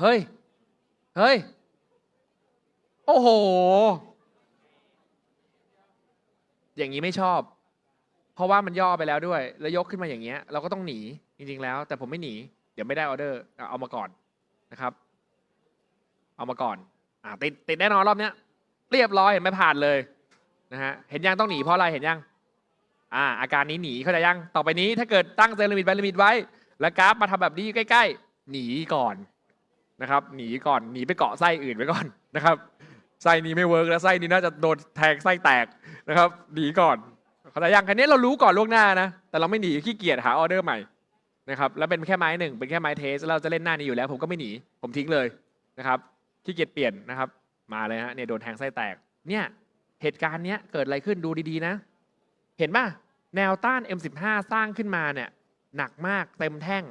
เฮ้ย เฮ้ย โอ้โห อย่างนี้ไม่ชอบ เพราะว่ามันย่อไปแล้วด้วย แล้วยกขึ้นมาอย่างเงี้ย เราก็ต้องหนีจริงๆแล้ว แต่ผมไม่หนี เดี๋ยวไม่ได้ออเดอร์เอามาก่อนนะครับ เอามาก่อน อ่าติดติดแน่นอนรอบเนี้ย เรียบร้อยเห็นไหมผ่านเลยนะฮะเห็นยังต้องหนีเพราะอะไรเห็นยังอ่าอาการนี้หนีเข้าใจยัง ต่อไปนี้ถ้าเกิดตั้งเซอร์ลิมิตไว้ลิมิตไว้ แล้วกราฟมาทำแบบนี้ใกล้ ๆ หนีก่อน นะครับหนีก่อนหนีไปเกาะไส้อื่นไว้ก่อนนะครับไส้นี้ไม่เวิร์กแล้วไส้นี้น่าจะโดนแทงไส้แตกนะครับหนีก่อนเข้าใจยังคันนี้เรารู้ก่อนล่วงหน้านะ แต่เราไม่หนีขี้เกียจหาออเดอร์ใหม่นะครับแล้วเป็นแค่ไม้หนึ่งเป็นแค่ไม้เทสเราจะเล่นหน้านี้อยู่แล้ว ผมก็ไม่หนีผมทิ้งเลยนะครับขี้เกียจเปลี่ยนนะครับ มาเลยฮะเนี่ยโดนแทงไส้แตก เนี่ยเหตุการณ์เนี้ยเกิดอะไรขึ้นดูดีๆนะ เห็นป่ะแนวต้าน M15 สร้างขึ้นมาเนี่ยหนักมากเต็มแท่ง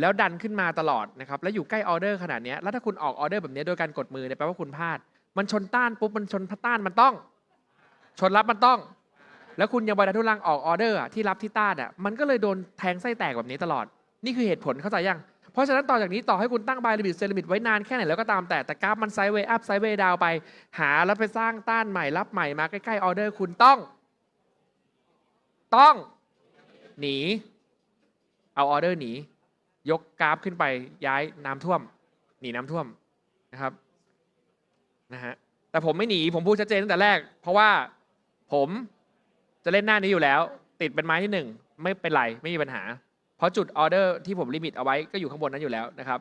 แล้วดันขึ้นมาตลอดนะครับแล้วอยู่ใกล้ออเดอร์ขนาดนี้แล้วถ้าคุณออกออเดอร์แบบนี้โดยการกดมือเนี่ยแปลว่าคุณพลาด มันชนต้านปุ๊บมันชนต้านมันต้อง ชนรับมันต้อง แล้วคุณยังบรรทุลังออกออเดอร์ที่รับที่ต้านอะมันก็เลยโดนแทงไส้แตกแบบนี้ตลอด นี่คือเหตุผลเข้าใจยังเพราะฉะนั้นต่อจากนี้ต่อให้คุณตั้งบายลิมิตเซลิมิตไว้นานแค่ไหนแล้วก็ตามแต่แต่กราฟมันไซด์เวย์อัพไซด์เวย์ดาวไป หาแล้วไปสร้างต้านใหม่รับใหม่มาใกล้ๆออเดอร์คุณต้อง ต้อง หนี เอาออเดอร์หนี ยกกราฟขึ้นไปย้ายน้ำท่วม หนีน้ำท่วมนะครับนะฮะแต่ผมไม่หนีผมพูดชัดเจนตั้งแต่แรก เพราะว่าผมจะเล่นหน้านี้อยู่แล้ว ติดเป็นไม้ที่หนึ่งไม่เป็นไรไม่มีปัญหา เพราะจุดออเดอร์ที่ผมลิมิตเอาไว้ก็อยู่ข้างบนนั้นอยู่แล้วนะครับ